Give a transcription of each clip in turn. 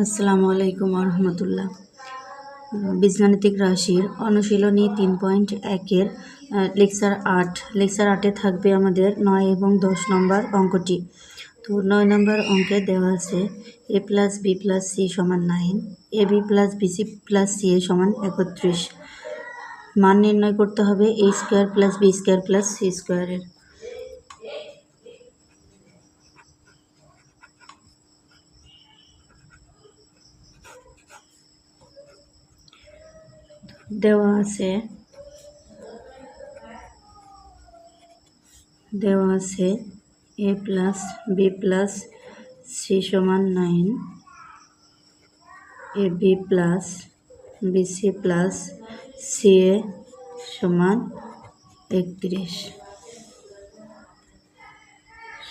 আসসালামু আলাইকুম রহমতুল্লাহ বীজগাণিতিক রাশির অনুশীলনী তিন পয়েন্ট একের লেকচার আট, লেকচার আটে থাকবে আমাদের নয় এবং দশ নম্বর অঙ্কটি। তো নয় নম্বর অঙ্কে দেওয়া আছে A plus B plus C সমান nine, A B plus BC plus C A সমান একত্রিশ। মান নির্ণয় করতে হবে A square plus B square plus C স্কোয়ারের। দেওয়া আছে। দেওয়া আছে A plus, B plus, C সমান nine. A B plus BC plus, C A সমান একত্রিশ।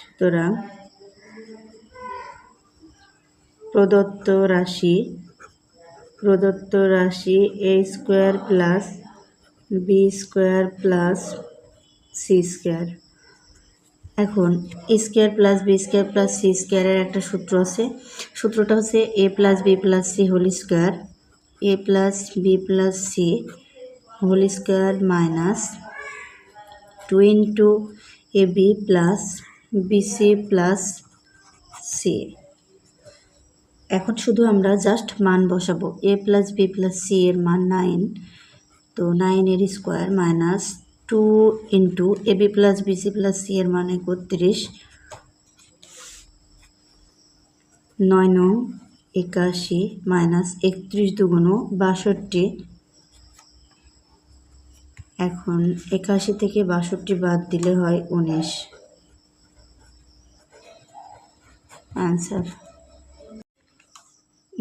সুতরাং প্রদত্ত রাশি প্রদত্ত রাশি A square plus B square plus C square এখন A square plus B square plus c স্কোয়ারের একটা সূত্র আছে। সূত্রটা হচ্ছে a plus b plus c whole square a plus b plus c whole square minus two into a b plus bc plus c এখন শুধু আমরা জাস্ট মান বসাবো। A plus b plus c এর মান নাইন তো নাইনের square minus two into a b plus b c plus c এর মান একত্রিশ। নয় নং একাশি মাইনাস একত্রিশ দুগুণ বাষট্টি। এখন একাশি থেকে বাষট্টি বাদ দিলে হয় উনিশ। অ্যান্সার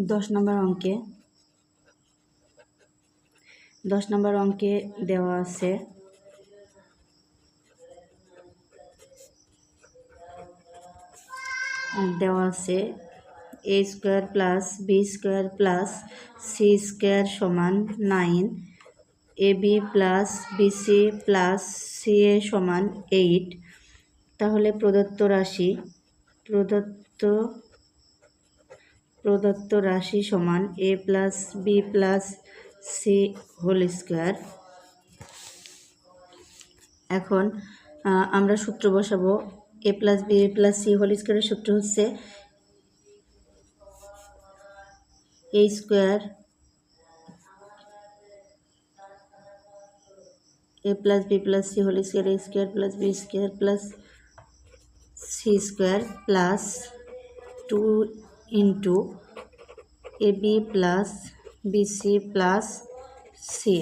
দশ নম্বর অঙ্কে, দশ নম্বর অঙ্কে দেওয়া আছে দেওয়া আছে a square plus b square plus c square সমান nine a b plus bc plus c a সমান এইট তাহলে প্রদত্ত রাশি, প্রদত্ত প্রদত্ত রাশি সমান a plus b plus c whole square এখন আমরা সূত্র বসাবো। A plus b a plus c whole স্কোয়ারের সূত্র হচ্ছে a square a plus b plus c whole square a square plus b square plus c square plus two into a b plus bc plus c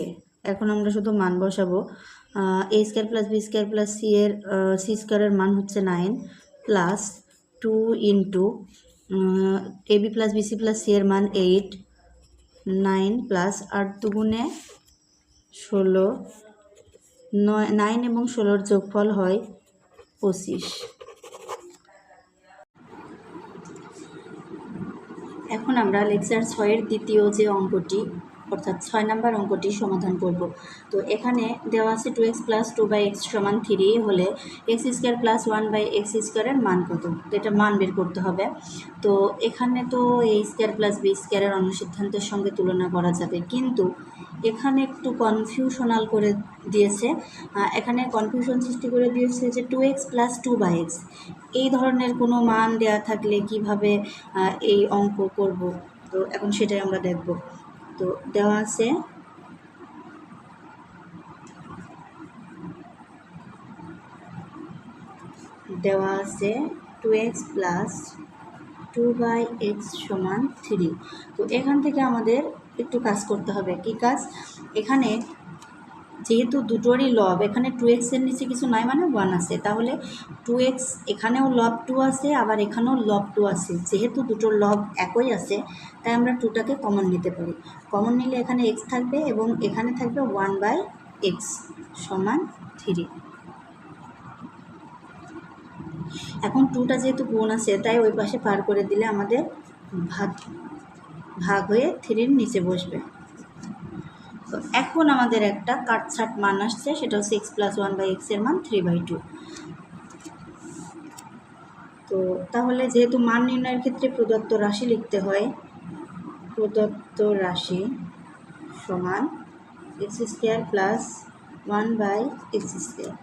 এখন আমরা শুধু মান বসাবো। A square plus b square plus c এর C স্কোয়ারের মান হচ্ছে nine plus two into a b plus bc plus c এর মান এইট, নাইন প্লাস আট দুগুণে ষোলো, নয়, নাইন এবং ষোলোর যোগফল হয় পঁচিশ। এখন আমরা লেকচার ছয়ের দ্বিতীয় যে অঙ্কটি অর্থাৎ ছয় নাম্বার অঙ্কটি সমাধান করব। তো এখানে দেওয়া আছে two x plus two by x সমান থ্রি হলে x square plus one by x স্কোয়ারের মান কত? তো এটা মান বের করতে হবে। তো এখানে তো এ স্কোয়ার প্লাস বি স্কোয়ারের অনুসিদ্ধান্তের সঙ্গে তুলনা করা যাবে। কিন্তু এখানে একটু কনফিউশনাল করে দিয়েছে। এখানে কনফিউশন সৃষ্টি করে দিয়েছে যে two x plus two by x এই ধরনের কোনো মান দেয়া থাকলে কীভাবে এই অঙ্ক করব? তো এখন সেটাই আমরা দেখব। তো দেওয়া আছে। দেওয়া আছে two x plus two by x সমান থ্রি তো এখান থেকে আমাদের একটু কাজ করতে হবে। কি কাজ? এখানে যেহেতু দুটোরই লব এখানে টু এক্সের নিচে কিছু নাই মানে ওয়ান আছে। তাহলে টু এক্স এখানেও লব টু আছে, আবার এখানেও লব টু আছে। যেহেতু দুটোর লব একই আছে, তাই আমরা টুটাকে কমন নিতে পারি। কমন নিলে এখানে এক্স থাকবে এবং এখানে থাকবে ওয়ান বাই এক্স সমান থ্রি এখন টুটা যেহেতু গুণ আছে, তাই ওই পাশে পার করে দিলে আমাদের ভাগ ভাগ হয়ে থ্রির নিচে বসবে। তো এখন আমাদের একটা কাটছাট মান আসছে, সেটা হচ্ছে এক্স প্লাস ওয়ান বাই এক্সের মান থ্রি বাই টু তো তাহলে যেহেতু মান নির্ণয়ের ক্ষেত্রে প্রদত্ত রাশি লিখতে হয়, প্রদত্ত রাশি সমান x square plus one by x square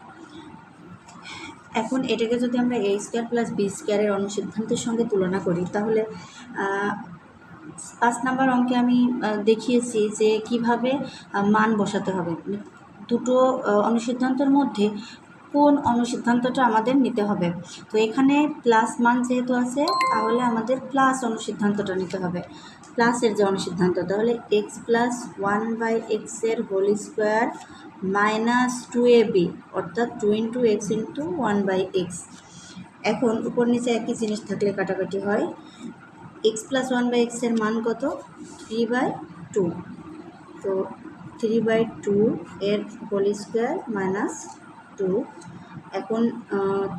এখন এটাকে যদি আমরা এ স্কোয়ার প্লাস বি স্কোয়ারের অনুসিদ্ধান্তের সঙ্গে তুলনা করি, তাহলে পাঁচ নাম্বার অঙ্কে আমি দেখিয়েছি যে কীভাবে মান বসাতে হবে। মানে দুটো অনুসিদ্ধান্তর মধ্যে কোন অনুসিদ্ধান্তটা আমাদের নিতে হবে। তো এখানে প্লাস মান যেহেতু আছে, তাহলে আমাদের প্লাস অনুসিদ্ধান্তটা নিতে হবে। প্লাসের যে অনুসিদ্ধান্ত, তাহলে এক্স প্লাস ওয়ান বাই এক্সের whole square minus two a b অর্থাৎ two into x into one by x এখন উপর নিচে একই জিনিস থাকলে কাটাকাটি হয়। এক্স প্লাস ওয়ান বাই এক্সের মান কত? থ্রি বাই টু তো থ্রি বাই টু এর হোল স্কোয়ার মাইনাস টু এখন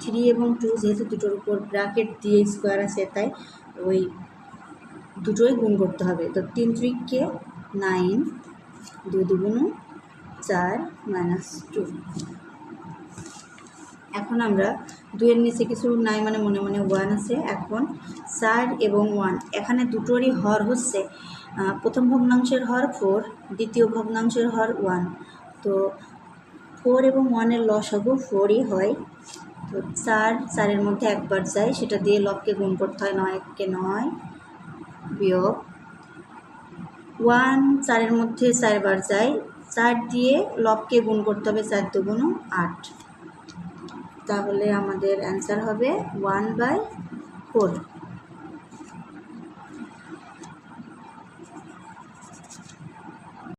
থ্রি এবং টু যেহেতু দুটোর উপর ব্র্যাকেট দিয়ে স্কোয়ার আছে, তাই ওই দুটোই গুণ করতে হবে। তো তিন ত্রিককে নাইন দুই দুগুণ চার মাইনাস টু এখন আমরা দুইয়ের নিচে কিছু নাই মানে মনে মনে ওয়ান আছে। এখন চার এবং ওয়ান এখানে দুটোরই হর হচ্ছে। প্রথম ভগ্নাংশের হর ফোর দ্বিতীয় ভগ্নাংশের হর ওয়ান তো ফোর এবং ওয়ানের লস লসাগু ফোরই হয়। তো চার, চারের মধ্যে একবার যায় সেটা দিয়ে লবকে গুণ করতে হয় নয় এককে নয় বিয়োগ। ওয়ান চারের মধ্যে চারবার যায় চার দিয়ে লবকে গুণ করতে হবে চার দুগুণ আট। তাহলে আমাদের অ্যান্সার হবে ওয়ান বাই ফোর